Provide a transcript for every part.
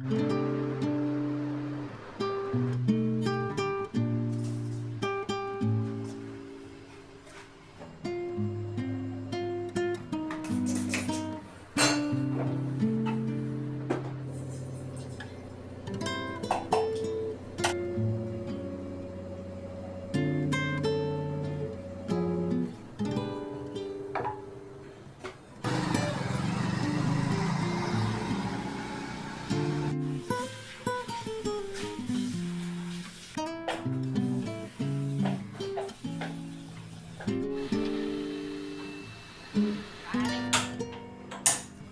Mm-hmm.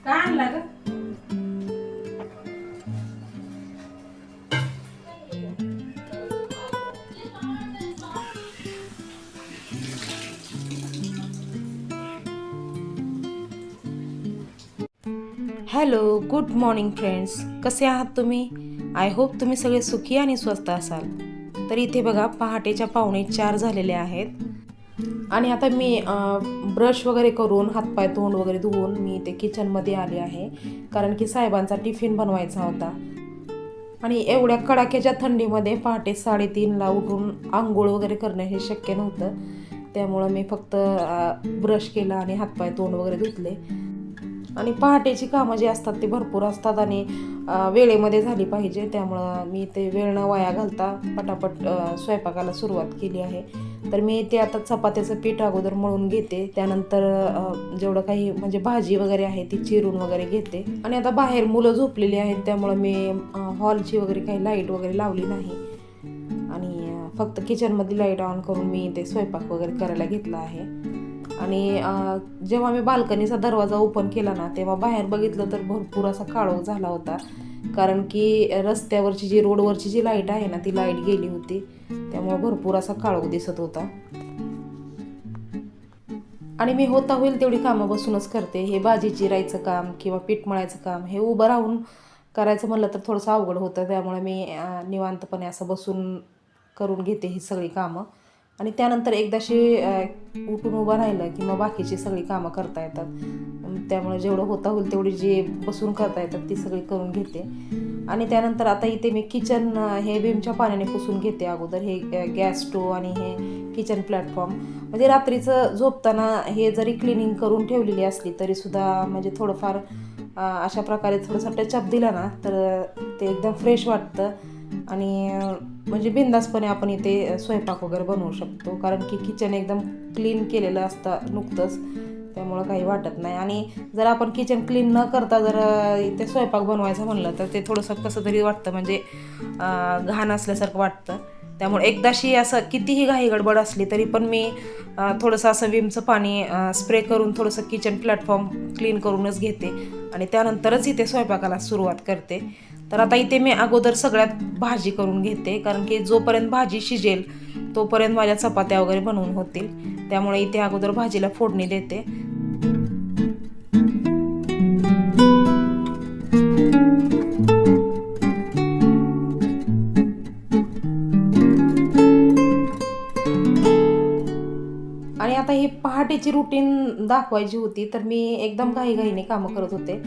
काय आणला ग? हॅलो गुड मॉर्निंग फ्रेंड्स कसे आहात तुम्ही? आय होप तुम्ही सगळे सुखी आणि स्वस्त असाल. तर इथे बघा पहाटेच्या पावणे चार झालेले आहेत. आणि आता मी ब्रश वगैरे करून हातपाय तोंड वगैरे धुवून मी ते किचनमध्ये आले आहे. कारण की साहेबांचा टिफिन बनवायचा होता. आणि एवढ्या कडाक्याच्या थंडीमध्ये पहाटे साडेतीनला उठून आंघोळ वगैरे करणं हे शक्य नव्हतं. त्यामुळं मी फक्त ब्रश केला आणि हातपाय तोंड वगैरे धुतले. आणि पहाटेची कामं जी असतात ती भरपूर असतात आणि वेळेमध्ये झाली पाहिजे. त्यामुळं मी ते वेळ न वाया घालता पटापट स्वयंपाकाला सुरुवात केली आहे. तर मी ते आता चपात्याचं पीठ अगोदर मळून घेते. त्यानंतर जेवढं काही म्हणजे भाजी वगैरे आहे ती चिरून वगैरे घेते. आणि आता बाहेर मुलं झोपलेली आहेत त्यामुळं मी हॉलची वगैरे काही लाइट वगैरे लावली नाही. आणि फक्त किचनमध्ये लाइट ऑन करून मी ते स्वयंपाक वगैरे करायला घेतला आहे. आणि जेव्हा मी बाल्कनीचा दरवाजा ओपन केला ना तेव्हा बाहेर बघितलं तर भरपूर असा काळोख झाला होता. कारण की रस्त्यावरची जी रोडवरची जी लाइट आहे ना ती लाइट गेली होती. त्यामुळे भरपूर असा काळोख दिसत होता. आणि मी होता होईल तेवढी कामं बसूनच करते. हे भाजी चिरायचं काम किंवा पीठ मळायचं काम हे उभं राहून करायचं म्हणलं तर थोडंसं अवघड होतं. त्यामुळे मी निवांतपणे असं बसून करून घेते ही सगळी कामं. आणि त्यानंतर एकदाशी उठून उभं राहिलं की मग बाकीची सगळी कामं करता येतात. त्यामुळे जेवढं होता होईल तेवढी जी बसून करता येतात ती सगळी करून घेते. आणि त्यानंतर आता इथे मी किचन हे भीमच्या पाण्याने पुसून घेते अगोदर. हे गॅस स्टोव आणि हे किचन प्लॅटफॉर्म. म्हणजे रात्रीचं झोपताना हे जरी क्लिनिंग करून ठेवलेली असली तरीसुद्धा म्हणजे थोडंफार अशा प्रकारे थोडंसं टचअप दिला ना तर ते एकदम फ्रेश वाटतं. आणि म्हणजे बिंदासपणे आपण इथे स्वयंपाक वगैरे बनवू शकतो. कारण की किचन एकदम क्लीन केलेलं असतं नुकतंच. त्यामुळं काही वाटत नाही. आणि जर आपण किचन क्लीन न करता जर इथे स्वयंपाक बनवायचं म्हणलं तर ते थोडंसं कसं तरी वाटतं. म्हणजे घाण असल्यासारखं वाटतं. त्यामुळे एकदाशी असं कितीही घाई गडबड असली तरी पण मी थोडंसं असं विमचं पाणी स्प्रे करून थोडंसं किचन प्लॅटफॉर्म क्लीन करूनच घेते. आणि त्यानंतरच इथे स्वयंपाकाला सुरुवात करते. तर आता इथे मी अगोदर सगळ्यात भाजी करून घेते कारण की जोपर्यंत भाजी शिजेल तोपर्यंत माझ्या चपात्या वगैरे बनवून होतील. त्यामुळे इथे अगोदर भाजीला फोडणी देते. आणि आता ही पहाटेची रुटीन दाखवायची होती तर मी एकदम घाईघाईने कामं करत होते.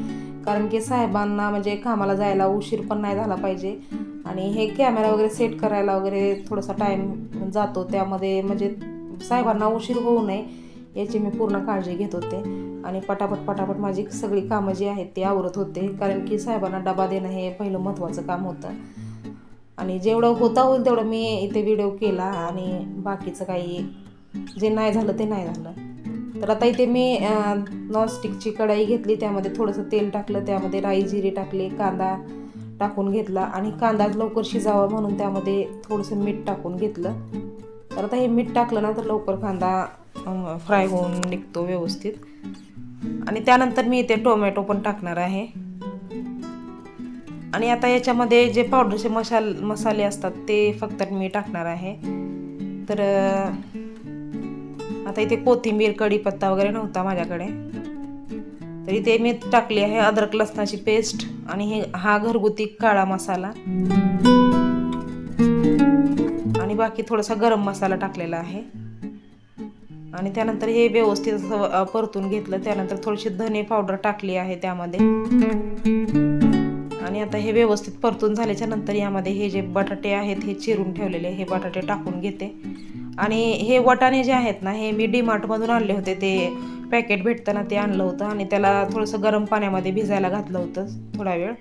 कारण की साहेबांना म्हणजे कामाला जायला उशीर पण नाही झाला पाहिजे. आणि हे कॅमेरा वगैरे सेट करायला वगैरे थोडासा टाईम जातो. त्यामध्ये म्हणजे साहेबांना उशीर होऊ नये याची मी पूर्ण काळजी घेत होते. आणि पटापट पटापट माझी सगळी कामं जी आहेत ती आवरत होते. कारण की साहेबांना डबा देणं हे पहिलं महत्त्वाचं काम होतं. आणि जेवढं होता होईल तेवढं मी इथे व्हिडिओ केला. आणि बाकीचं काही जे नाही झालं ते नाही झालं. तर आता इथे मी नॉनस्टिकची कढाई घेतली त्यामध्ये थोडंसं तेल टाकलं त्यामध्ये राई जिरे टाकले कांदा टाकून घेतला आणि कांदा लवकर शिजावा म्हणून त्यामध्ये थोडंसं मीठ टाकून घेतलं. तर आता हे मीठ टाकलं ना तर लवकर कांदा फ्राय होऊन निघतो व्यवस्थित. आणि त्यानंतर मी इथे टोमॅटो पण टाकणार आहे. आणि आता याच्यामध्ये जे पावडरचे मसाल मसाले असतात ते फक्त मी टाकणार आहे. तर आता इथे कोथिंबीर कढीपत्ता वगैरे नव्हता माझ्याकडे. तर इथे मी टाकली आहे अद्रक लसणाची पेस्ट आणि हे हा घरगुती काळा मसाला. आणि बाकी थोडासा गरम मसाला टाकलेला आहे. आणि त्यानंतर हे व्यवस्थित असं परतून घेतलं. त्यानंतर थोडीशी धने पावडर टाकली आहे त्यामध्ये. आणि आता हे व्यवस्थित परतून झाल्याच्यानंतर यामध्ये हे जे बटाटे आहेत हे चिरून ठेवलेले हे बटाटे टाकून घेते. आणि हे वटाणे जे आहेत ना हे मी डीमार्टमधून आणले होते. ते पॅकेट भेटताना ते आणलं होतं आणि त्याला थोडंसं गरम पाण्यामध्ये भिजायला घातलं होतं थोडा वेळ.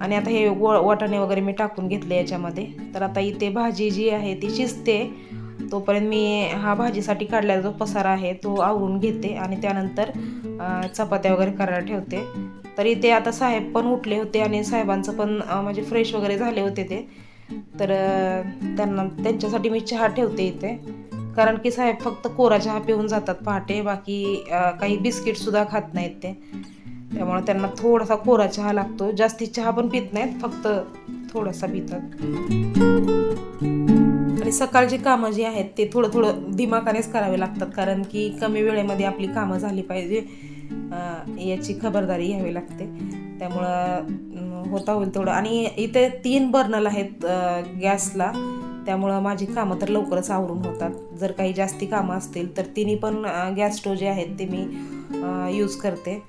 आणि आता हे व वाटाणे वगैरे मी टाकून घेतले याच्यामध्ये. तर आता इथे भाजी जी आहे ती शिजते. तोपर्यंत मी हा भाजीसाठी काढलेला जो पसारा आहे तो आवरून घेते आणि त्यानंतर चपात्या वगैरे करायला ठेवते. तर इथे आता साहेब पण उठले होते आणि साहेबांचं पण म्हणजे फ्रेश वगैरे झाले होते ते. तर त्यांना त्यांच्यासाठी मी चहा ठेवते इथे. कारण की साहेब फक्त कोरा चहा पिऊन जातात पहाटे बाकी काही बिस्किटसुद्धा खात नाहीत ते. त्यामुळे त्यांना थोडासा कोरा चहा लागतो. जास्ती चहा पण पित नाहीत फक्त थोडासा पितात. आणि सकाळची कामं जी आहेत ते थोडं थोडं दिमाखानेच करावे लागतात. कारण की कमी वेळेमध्ये आपली कामं झाली पाहिजे याची खबरदारी घ्यावी लागते. त्यामुळं होता होईल तेवढं. आणि इथे तीन बर्नल आहेत गॅसला. त्यामुळं माझी कामं तर लवकरच आवरून होतात. जर काही जास्ती कामं असतील तर तिन्ही पण गॅस स्टोव जे आहेत ते मी यूज करते.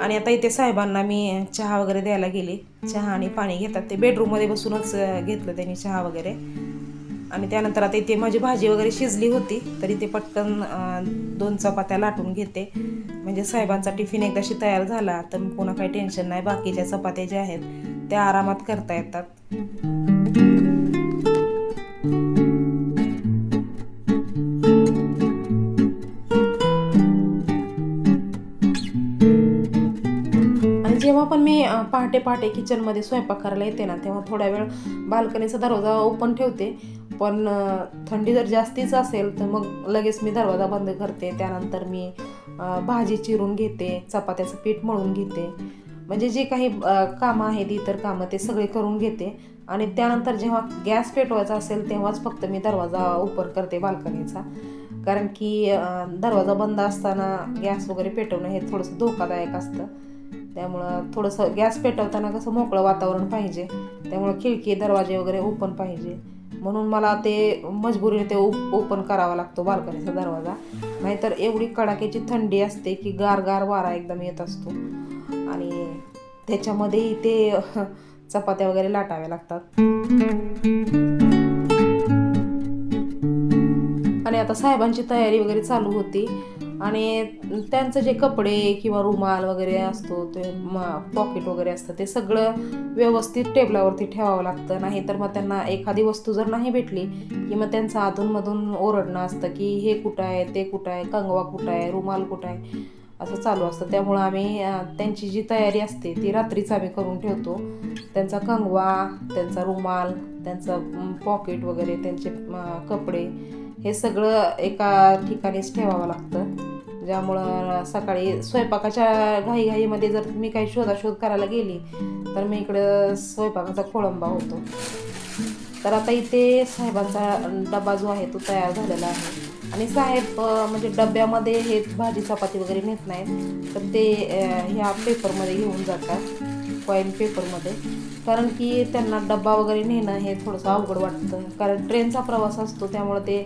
आणि आता इथे साहेबांना मी चहा वगैरे द्यायला गेली. चहा आणि पाणी घेतात. ते बेडरूममध्ये बसूनच घेतलं त्यांनी चहा वगैरे. आणि त्यानंतर आता इथे माझी भाजी वगैरे शिजली होती तर इथे पटकन दोन चपात्या लाटून घेते. म्हणजे साहेबांचा टिफिन एकदाशी तयार झाला तर पुन्हा काही टेन्शन नाही. बाकीच्या चपात्या ज्या आहेत त्या आरामात करता येतात. आणि जेव्हा पण मी पहाटे पहाटे किचनमध्ये स्वयंपाक करायला येते ना तेव्हा थोड्या वेळ बाल्कनीचा दरवाजा ओपन ठेवते. पण थंडी जर जास्तीच असेल तर मग लगेच मी दरवाजा बंद करते. त्यानंतर मी भाजी चिरून घेते चपात्याचं पीठ मळून घेते. म्हणजे जे काही कामं आहेत इतर कामं ते सगळे करून घेते. आणि त्यानंतर जेव्हा गॅस पेटवायचा असेल तेव्हाच फक्त मी दरवाजा ओपन करते बाल्कनीचा. कारण की दरवाजा बंद असताना गॅस वगैरे पेटवणं हे थोडंसं धोकादायक असतं. त्यामुळं थोडंसं गॅस पेटवताना कसं मोकळं वातावरण पाहिजे. त्यामुळं खिडकी दरवाजे वगैरे ओपन पाहिजे. म्हणून मला ते मजबुरीने ते ओपन करावा लागतो बाल्कनीचा दरवाजा. नाहीतर एवढी कडाक्याची थंडी असते की गार गार वारा एकदम येत असतो. आणि त्याच्यामध्येही ते चपात्या वगैरे लाटाव्या लागतात. आणि आता साहेबांची तयारी वगैरे चालू होती. आणि त्यांचं जे कपडे किंवा रुमाल वगैरे असतो ते पॉकेट वगैरे असतं ते सगळं व्यवस्थित टेबलावरती ठेवावं लागतं. नाही तर मग त्यांना एखादी वस्तू जर नाही भेटली की मग त्यांचं अधूनमधून ओरडणं असतं की हे कुठं आहे ते कुठं आहे कंगवा कुठं आहे रुमाल कुठं आहे असं चालू असतं. त्यामुळं आम्ही त्यांची जी तयारी असते ती रात्रीच आम्ही करून ठेवतो. त्यांचा कंगवा त्यांचा रुमाल त्यांचं पॉकेट वगैरे त्यांचे कपडे हे सगळं एका ठिकाणीच ठेवावं लागतं. ज्यामुळं सकाळी स्वयंपाकाच्या घाईघाईमध्ये जर मी काही शोधाशोध करायला गेली तर मी इकडं स्वयंपाकाचा खोळंबा होतो. तर आता इथे साहेबांचा डबा जो आहे तो तयार झालेला आहे. आणि साहेब म्हणजे डब्यामध्ये हे भाजी चपाती वगैरे नेत नाहीत तर ते ह्या पेपरमध्ये घेऊन जातात कॉईन पेपरमध्ये कारण की त्यांना डब्बा वगैरे नेणं हे थोडंसं अवघड वाटतं. कारण ट्रेनचा प्रवास असतो त्यामुळं ते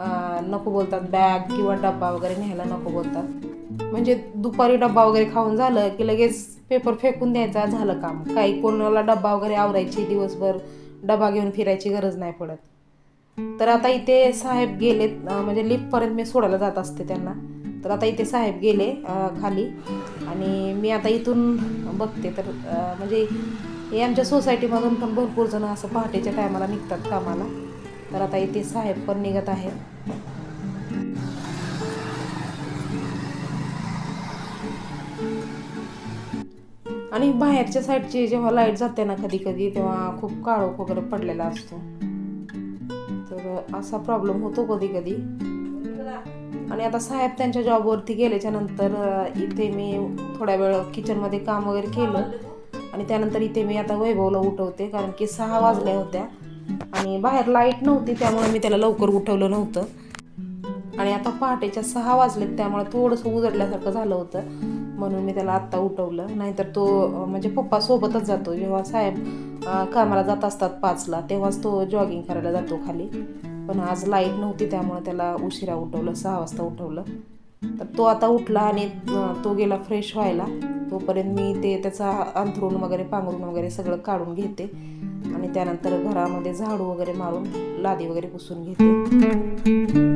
नको बोलतात बॅग किंवा डब्बा वगैरे न्यायला नको बोलतात. म्हणजे दुपारी डब्बा वगैरे खाऊन झालं की लगेच पेपर फेकून द्यायचा झालं काम. काही कोणाला डब्बा वगैरे आवरायची दिवसभर डबा घेऊन फिरायची गरज नाही पडत. तर आता इथे साहेब गेलेत म्हणजे लिफ्टपर्यंत मी सोडायला जात असते त्यांना. तर आता इथे साहेब गेले खाली. आणि मी आता इथून बघते तर म्हणजे हे आमच्या सोसायटीमधून पण भरपूर जण असं पहाटेच्या टायमाला निघतात कामाला. तर आता इथे साहेब पण निघत आहेत. आणि बाहेरच्या साईडची जेव्हा लाइट जाते ना कधी कधी तेव्हा खूप काळोख वगैरे पडलेला असतो. तर असा प्रॉब्लेम होतो कधी कधी. आणि आता साहेब त्यांच्या जॉबवरती गेल्याच्यानंतर इथे मी थोड्या वेळ किचनमध्ये काम वगैरे केलं. आणि त्यानंतर इथे मी आता वैभवला उठवते कारण की सहा वाजल्या होत्या. आणि बाहेर लाइट नव्हती त्यामुळे मी त्याला लवकर उठवलं नव्हतं. आणि आता पहाटेच्या सहा वाजलेत त्यामुळे थोडंसं उजडल्यासारखं झालं होतं. म्हणून मी त्याला आत्ता उठवलं. नाहीतर तो म्हणजे पप्पा सोबतच जातो. जेव्हा साहेब कामाला जात असतात पाचला तेव्हाच तो जॉगिंग करायला जातो खाली. पण आज लाइट नव्हती त्यामुळे त्याला उशिरा उठवलं सहा वाजता उठवलं. तर तो आता उठला आणि तो गेला फ्रेश व्हायला. तोपर्यंत मी ते त्याचा अंथरूण वगैरे पांघरून वगैरे सगळं काढून घेते. आणि त्यानंतर घरामध्ये झाडू वगैरे मारून लादी वगैरे पुसून घेते.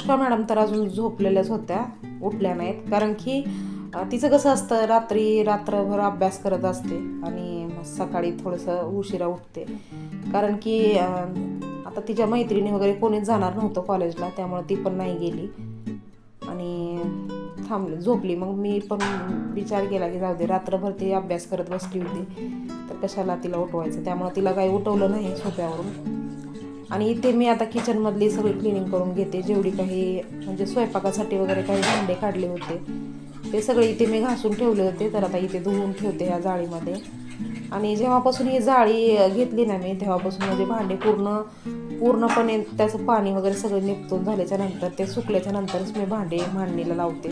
अनुष्का मॅडम तर अजून झोपलेल्याच होत्या उठल्या नाहीत. कारण की तिचं कसं असतं रात्री रात्रभर अभ्यास करत असते आणि सकाळी थोडंसं उशिरा उठते. कारण की आता तिच्या मैत्रिणी वगैरे कोणीच जाणार नव्हतं कॉलेजला त्यामुळे ती पण नाही गेली. आणि थांबली झोपली. मग मी पण विचार केला की जाऊ दे रात्रभर ती अभ्यास करत बसली होती. तर कशाला तिला उठवायचं? त्यामुळे तिला काही उठवलं नाही सोप्यावरून आणि इथे मी आता किचनमधली सगळी क्लिनिंग करून घेते. जेवढी काही म्हणजे स्वयंपाकासाठी वगैरे काही भांडे काढले होते ते सगळे इथे मी घासून ठेवले होते. तर आता इथे धुवून ठेवते ह्या जाळीमध्ये. आणि जेव्हापासून ही जाळी घेतली ना मी तेव्हापासून म्हणजे भांडे पूर्ण पूर्णपणे त्याचं पाणी वगैरे सगळं निपटून झाल्याच्यानंतर ते सुकल्याच्या नंतरच मी भांडे मांडणीला लावते.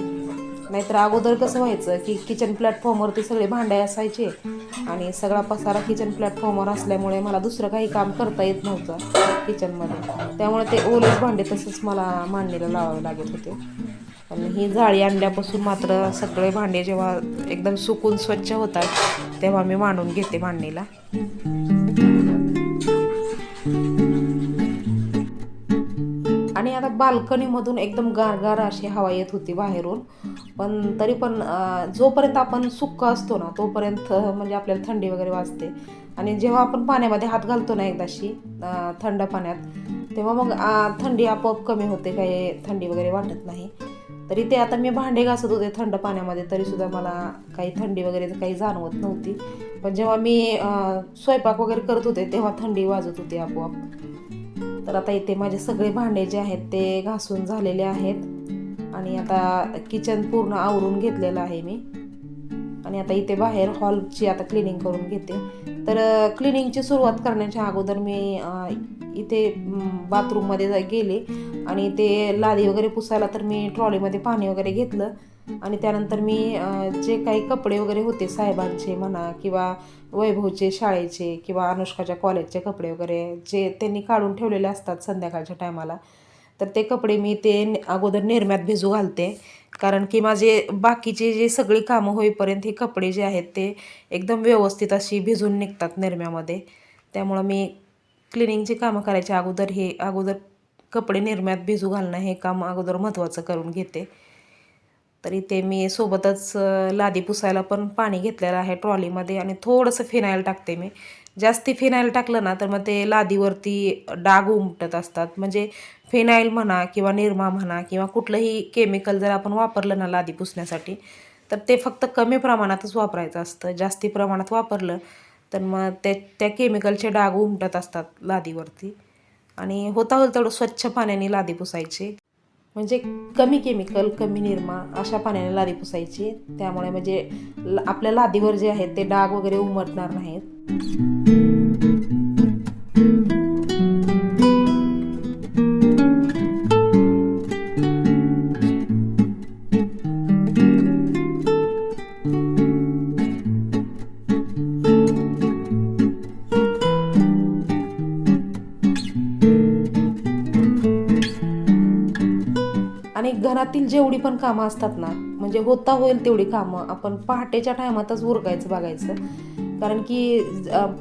नाहीतर अगोदर कसं व्हायचं की किचन प्लॅटफॉर्मवरती सगळे भांडे असायचे आणि सगळा पसारा किचन प्लॅटफॉर्मवर असल्यामुळे मला दुसरं काही काम करता येत नव्हतं. किचनमध्ये त्यामुळे ते ओलेच भांडे तसंच मला मांडणीला लावावे लागत होते. आणि ही जाळी आणल्यापासून मात्र सगळे भांडे जेव्हा एकदम सुकून स्वच्छ होतात तेव्हा मी मांडून घेते मांडणीला आणि आता बाल्कनीमधून एकदम गारगार अशी हवा येत होती बाहेरून. पण तरी पण जोपर्यंत आपण सुक्का असतो ना तोपर्यंत म्हणजे आपल्याला थंडी वगैरे वाजते आणि जेव्हा आपण पाण्यामध्ये हात घालतो ना एकदाशी थंड पाण्यात तेव्हा मग थंडी आपोआप कमी होते काही थंडी वगैरे वाटत नाही. तरी ते आता मी भांडे घासत होते थंड पाण्यामध्ये तरीसुद्धा मला काही थंडी वगैरे काही जाणवत नव्हती. पण जेव्हा मी स्वयंपाक वगैरे करत होते तेव्हा थंडी वाजत होती आपोआप. तर आता इथे माझे सगळे भांडे जे आहेत ते घासून झालेले आहेत. आणि आता किचन पूर्ण आवरून घेतलेलं आहे मी. आणि आता इथे बाहेर हॉलची आता क्लिनिंग करून घेते. तर क्लिनिंगची सुरुवात करण्याच्या अगोदर मी इथे बाथरूममध्ये गेले. आणि ते लादी वगैरे पुसायला तर मी ट्रॉलीमध्ये पाणी वगैरे घेतलं. आणि त्यानंतर मी जे काही कपडे वगैरे होते साहेबांचे म्हणा किंवा वैभवचे शाळेचे किंवा अनुष्काच्या कॉलेजचे कपडे वगैरे जे त्यांनी काढून ठेवलेले असतात संध्याकाळच्या टायमाला तर ते कपडे मी ते अगोदर निरम्यात भिजू घालते. कारण की माझे बाकीचे जे सगळी कामं होईपर्यंत हे कपडे जे आहेत ते एकदम व्यवस्थित अशी भिजून निघतात निरम्यामध्ये. त्यामुळं मी क्लिनिंगची कामं करायच्या अगोदर हे अगोदर कपडे निरम्यात भिजू घालणं हे काम अगोदर महत्त्वाचं करून घेते. तरी ते मी सोबतच लादी पुसायला पण पाणी घेतलेलं आहे ट्रॉलीमध्ये आणि थोडंसं फिनाईल टाकते मी. जास्ती फिनाईल टाकलं ना तर मग ते लादीवरती डाग उमटत असतात. म्हणजे फिनाईल म्हणा किंवा निरमा म्हणा किंवा कुठलंही केमिकल जर आपण वापरलं ना लादी पुसण्यासाठी तर ते फक्त कमी प्रमाणातच वापरायचं असतं. जास्ती प्रमाणात वापरलं तर मग त्या त्या केमिकलचे डाग उमटत असतात लादीवरती. आणि होता होईल तेवढं स्वच्छ पाण्याने लादी पुसायची. म्हणजे कमी केमिकल कमी निरमा अशा पाण्याने लादी पुसायची. त्यामुळे म्हणजे आपल्या लादीवर जे आहेत ते डाग वगैरे उमटणार नाहीत. घरातील जेवढी पण कामं असतात ना म्हणजे होता होईल तेवढी कामं आपण पहाटेच्या टायमातच उरकायचं बघायचं. कारण की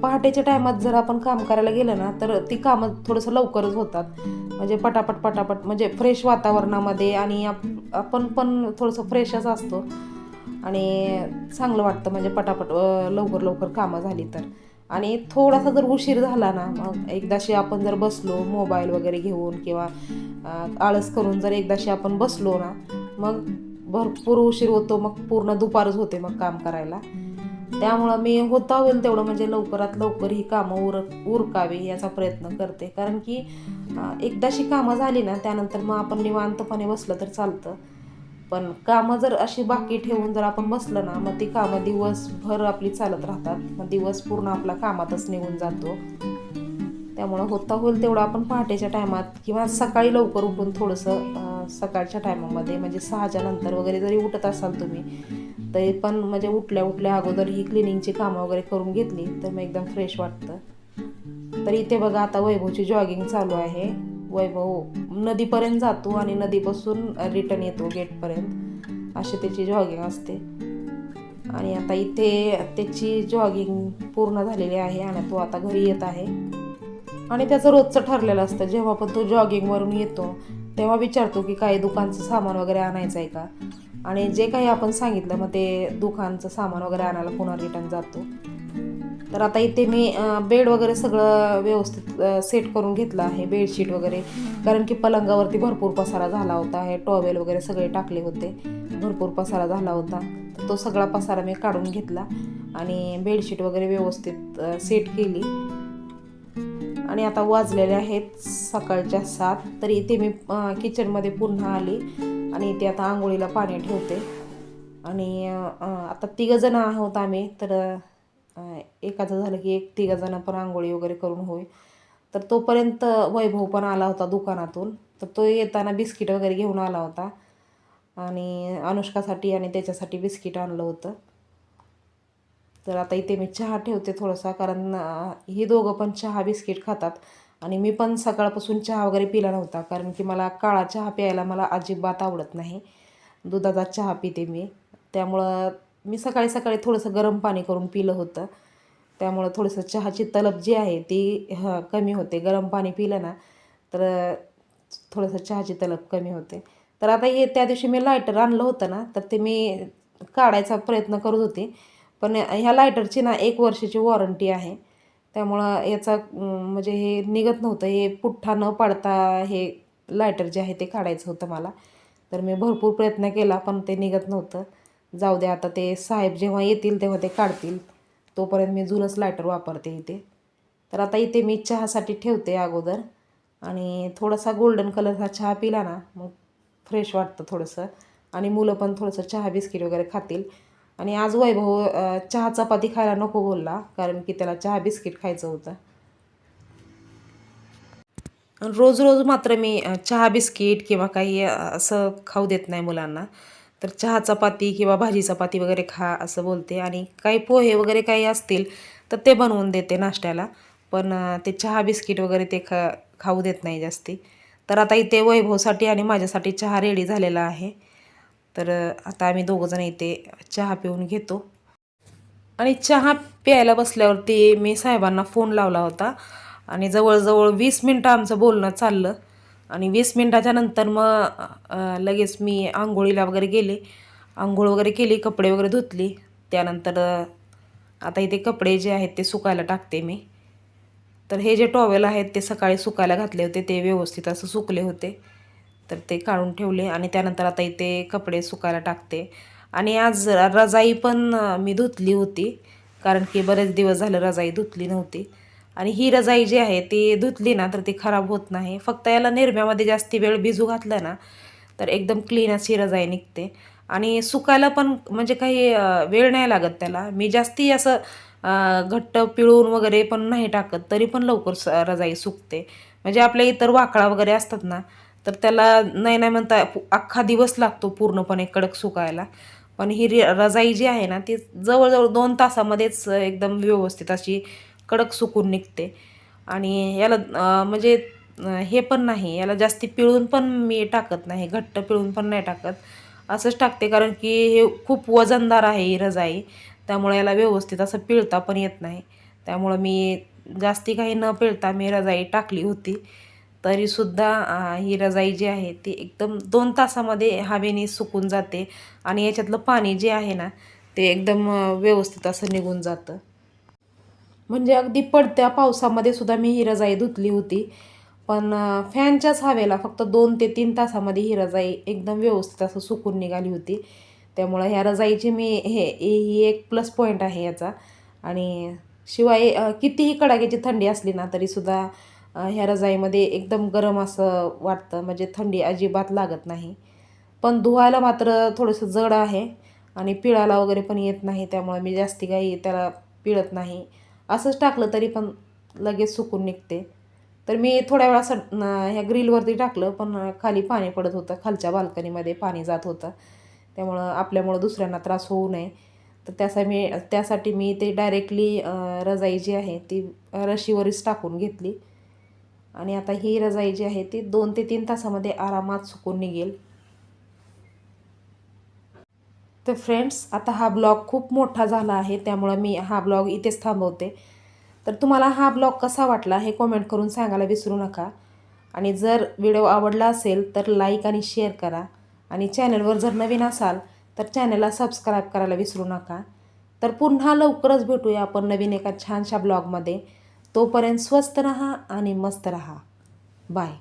पहाटेच्या टायमात जर आपण काम करायला गेलं ना तर ती कामं थोडंसं लवकरच होतात. म्हणजे पटापट पटापट म्हणजे फ्रेश वातावरणामध्ये आणि आप- आपण पण थोडंसं फ्रेशच असतो. आणि चांगलं वाटतं म्हणजे पटापट लवकर लवकर कामं झाली तर. आणि थोडासा जर उशीर झाला ना मग एकदाशी आपण जर बसलो मोबाईल वगैरे घेऊन किंवा आळस करून जर एकदाशी आपण बसलो ना मग भरपूर उशीर होतो मग पूर्ण दुपारच होते मग काम करायला. त्यामुळं मी होता होईल तेवढं म्हणजे लवकरात लवकर ही कामं उर उरकावी याचा प्रयत्न करते. कारण की एकदाशी कामं झाली ना त्यानंतर मग आपण निवांतपणे बसलं तर चालतं. पण कामं जर अशी बाकी ठेवून जर आपण बसलं ना मग ती कामं दिवसभर आपली चालत राहतात. मग दिवस पूर्ण आपला कामातच निघून जातो. त्यामुळं होता होईल तेवढं आपण पहाटेच्या टायमात किंवा सकाळी लवकर उठून थोडंसं सकाळच्या टायमामध्ये म्हणजे सहाच्या नंतर वगैरे जरी उठत असाल तुम्ही तरी पण म्हणजे उठल्या उठल्या अगोदर ही क्लिनिंगची कामं वगैरे करून घेतली तर मग एकदम फ्रेश वाटतं. तर इथे बघा आता वैभवची जॉगिंग चालू आहे. वैभव नदीपर्यंत जातो आणि नदीपासून रिटर्न येतो गेटपर्यंत. अशी त्याची जॉगिंग असते. आणि आता इथे त्याची जॉगिंग पूर्ण झालेली आहे आणि तो आता घरी येत आहे. आणि त्याचं रोजचं ठरलेलं असतं. जेव्हा पण तो जॉगिंगवरून येतो तेव्हा विचारतो की काही दुकानचं सामान वगैरे आणायचं आहे का? आणि जे काही आपण सांगितलं मग ते दुकानचं सामान वगैरे आणायला पुन्हा रिटर्न जातो. तर आता इथे मी बेड वगैरे सगळं व्यवस्थित सेट करून घेतलं आहे बेडशीट वगैरे. कारण की पलंगावरती भरपूर पसारा झाला होता हे टॉवेल वगैरे सगळे टाकले होते भरपूर पसारा झाला होता. तो सगळा पसारा मी काढून घेतला आणि बेडशीट वगैरे व्यवस्थित सेट केली. आणि आता वाजलेले आहेत सकाळच्या सात तर इथे मी किचनमध्ये पुन्हा आली आणि इथे आता आंघोळीला पाणी ठेवते. आणि आता तिघं जण आहोत आम्ही तर एकाचं झालं की एक तिघाजणं पण आंघोळी वगैरे करून होईल तर तोपर्यंत वैभव पण आला होता दुकानातून. तर तो येताना बिस्किट वगैरे घेऊन आला होता. आणि अनुष्कासाठी आणि त्याच्यासाठी बिस्किट आणलं होतं. तर आता इथे मी चहा ठेवते थोडासा कारण हे ही दोघं पण चहा बिस्किट खातात. आणि मी पण सकाळपासून चहा वगैरे पिला नव्हता कारण की मला काळा चहा प्यायला मला अजिबात आवडत नाही. दुधाचा चहा पिते मी. त्यामुळं मी सकाळी सकाळी थोडंसं गरम पाणी करून पिलं होतं. त्यामुळं थोडंसं चहाची तलब जी आहे ती ह कमी होते. गरम पाणी पिलं ना तर थोडंसं चहाची तलब कमी होते. तर आता हे त्या दिवशी मी लायटर आणलं होतं ना तर ते मी काढायचा प्रयत्न करत होते. पण ह्या लायटरची ना एक वर्षाची वॉरंटी आहे. त्यामुळं याचा म्हणजे हे निघत नव्हतं. हे पुठ्ठा न पाडता हे लायटर जे आहे ते काढायचं होतं मला. तर मी भरपूर प्रयत्न केला पण ते निघत नव्हतं. जाऊ दे आता ते साहेब जेव्हा येतील तेव्हा ते काढतील. तोपर्यंत मी जुनंच लायटर वापरते इथे. तर आता इथे मी चहासाठी ठेवते अगोदर. आणि थोडासा गोल्डन कलरचा चहा पिला ना मग फ्रेश वाटतं थोडंसं. आणि मुलं पण थोडंसं चहा बिस्किट वगैरे खातील. आणि आज वैभव चहा चपाती खायला नको बोलला कारण की त्याला चहा बिस्किट खायचं होतं. रोज रोज मात्र मी चहा बिस्किट किंवा काही असं खाऊ देत नाही मुलांना. तर चहा चपाती किंवा भाजी चपाती वगैरे खा असं बोलते. आणि काही पोहे वगैरे काही असतील तर ते बनवून देते नाश्त्याला. पण ते चहा बिस्किट वगैरे ते खा खाऊ देत नाही जास्ती. तर आता इथे वैभवसाठी आणि माझ्यासाठी चहा रेडी झालेला आहे. तर आता आम्ही दोघंजण इथे चहा पिऊन घेतो. आणि चहा प्यायला बसल्यावरती मी साहेबांना फोन लावला होता. आणि जवळजवळ वीस मिनटं आमचं बोलणं चाललं. आणि वीस मिनटाच्या नंतर मग लगेच मी आंघोळीला वगैरे गेले. आंघोळ वगैरे केली कपडे वगैरे धुतली. त्यानंतर आता इथे कपडे जे आहेत ते सुकायला टाकते मी. तर हे जे टॉवेल आहेत ते सकाळी सुकायला घातले होते ते व्यवस्थित असं सुकले होते. तर ते काढून ठेवले आणि त्यानंतर आता इथे कपडे सुकायला टाकते. आणि आज रजाई पण मी धुतली होती. कारण की बरेच दिवस झाले रजाई धुतली नव्हती. आणि ही रजाई जी आहे ती धुतली ना तर ती खराब होत नाही. फक्त याला निरम्यामध्ये जास्ती वेळ भिजू घातलं ना तर एकदम क्लीन अशी रजाई निघते. आणि सुकायला पण म्हणजे काही वेळ नाही लागत त्याला. मी जास्ती असं घट्ट पिळून वगैरे पण नाही टाकत तरी पण लवकर स रजाई सुकते. म्हणजे आपल्या इतर वाकळा वगैरे असतात ना तर त्याला नाही नाही म्हणता पु- अख्खा दिवस लागतो पूर्णपणे कडक सुकायला. पण ही रजाई जी आहे ना ती जवळजवळ दोन तासामध्येच एकदम व्यवस्थित अशी कडक सुकून निघते. आणि याला म्हणजे हे पण नाही याला जास्ती पिळून पण मी टाकत नाही घट्ट पिळून पण नाही टाकत. असंच टाकते कारण की हे खूप वजनदार आहे ही रजाई. त्यामुळे याला व्यवस्थित असं पिळता पण येत नाही. त्यामुळं मी जास्ती काही न पिळता मी रजाई टाकली होती. तरीसुद्धा ही रजाई जी आहे ती एकदम दोन तासामध्ये हवेने सुकून जाते. आणि याच्यातलं पाणी जे आहे ना ते एकदम व्यवस्थित असं निघून जातं. म्हणजे अगदी पडत्या पावसामध्ये सुद्धा मी ही रजाई धुतली होती. पण फॅनच्याच हवेला फक्त दोन ते तीन तासामध्ये ही रजाई एकदम व्यवस्थित असं सुकून निघाली होती. त्यामुळं ह्या रजाईची मी हे ही एक प्लस पॉईंट आहे याचा. आणि शिवाय कितीही कडाक्याची थंडी असली ना तरीसुद्धा ह्या रजाईमध्ये एकदम गरम असं वाटतं. म्हणजे थंडी अजिबात लागत नाही. पण धुवायला मात्र थोडंसं जड आहे आणि पिळायला वगैरे पण येत नाही. त्यामुळे मी जास्ती काही त्याला पिळत नाही. असंच टाकलं तरी पण लगेच सुकून निघते. तर मी थोड्या वेळा सड ह्या ग्रिलवरती टाकलं पण खाली पाणी पडत होतं. खालच्या बाल्कनीमध्ये पाणी जात होतं. त्यामुळं आपल्यामुळं दुसऱ्यांना त्रास होऊ नये. तर त्यासाठी मी त्यासाठी मी ते डायरेक्टली रजाई जी आहे ती रशीवरच टाकून घेतली. आणि आता ही रजाई जी आहे ती दोन ते तीन तासामध्ये आरामात सुकून निघेल. तर फ्रेंड्स आता हा ब्लॉग खूप मोठा झाला आहे त्यामुळं मी हा ब्लॉग इथेच थांबवते. तर तुम्हाला हा ब्लॉग कसा वाटला हे कॉमेंट करून सांगायला विसरू नका. आणि जर व्हिडिओ आवडला असेल तर लाईक आणि शेअर करा. आणि चॅनलवर जर नवीन असाल तर चॅनलला सबस्क्राईब करायला विसरू नका. तर पुन्हा लवकरच भेटूया आपण नवीन एका छानशा ब्लॉगमध्ये तोपर्यंत स्वस्त रहा आणि मस्त रहा. बाय